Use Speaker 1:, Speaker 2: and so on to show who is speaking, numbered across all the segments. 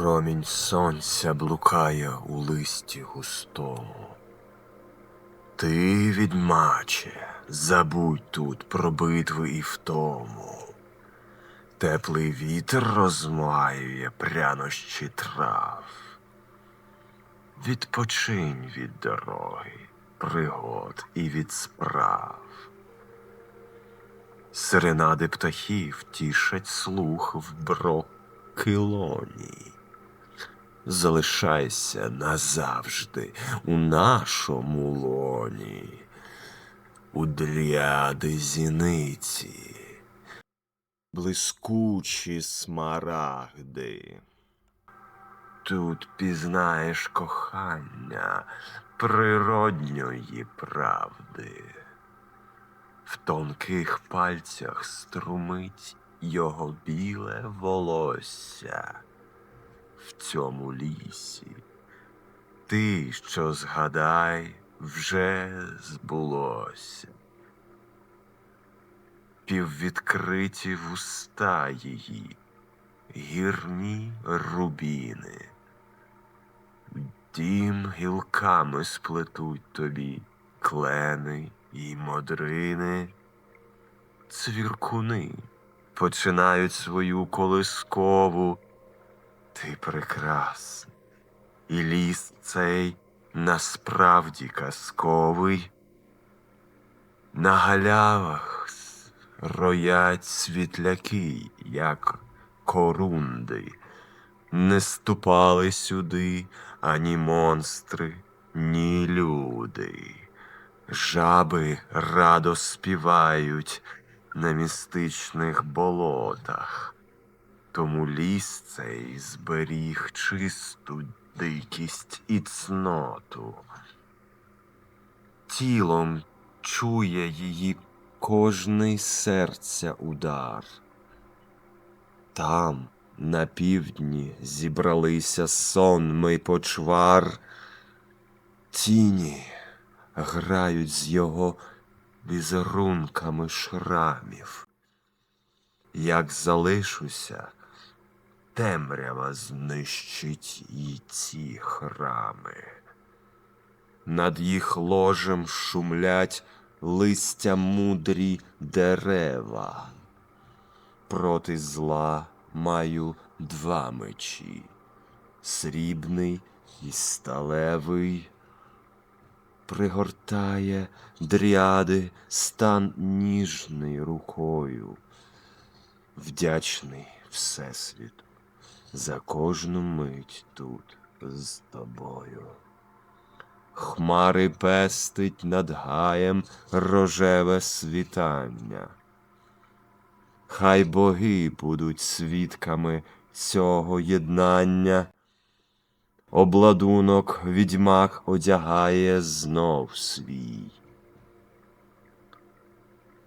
Speaker 1: Промінь сонця блукає у листі густому. Ти, відьмаче, забудь тут про битви і втому. Теплий вітер розмаює прянощі трав. Відпочинь від дороги, пригод і від справ. Серенади птахів тішать слух в брокилоні. Залишайся назавжди у нашому лоні, у дряди зіниці, блискучі смарагди. Тут пізнаєш кохання природньої правди. В тонких пальцях струмить його біле волосся в цьому лісі. Ти, що згадай, вже збулося. Піввідкриті вуста її, гірні рубіни. Дім гілками сплетуть тобі клени і модрини, цвіркуни починають свою колискову. Ти прекрасний, і ліс цей насправді казковий. На галявах роять світляки, як корунди. Не ступали сюди ані монстри, ні люди. Жаби радо співають на містичних болотах. Тому ліс цей зберіг чисту дикість і цноту. Тілом чує її кожний серця удар. Там, на півдні, зібралися сонми почвар. Тіні грають з його візерунками шрамів. Як залишуся, темрява знищить і ці храми. Над їх ложем шумлять листя мудрі дерева. Проти зла маю два мечі срібний і сталевий. Пригортає дряди стан ніжний рукою, вдячний Всесвіту за кожну мить тут з тобою. Хмари пестить над гаєм рожеве світання. Хай боги будуть свідками цього єднання. Обладунок відьмак одягає знов свій.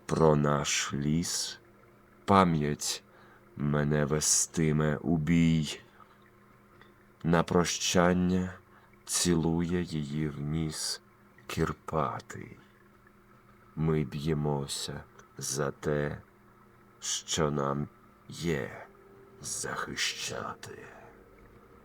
Speaker 1: Про наш ліс пам'ять мене вестиме у бій. На прощання цілує її в ніс Кірпатий. Ми б'ємося за те, що нам є захищати.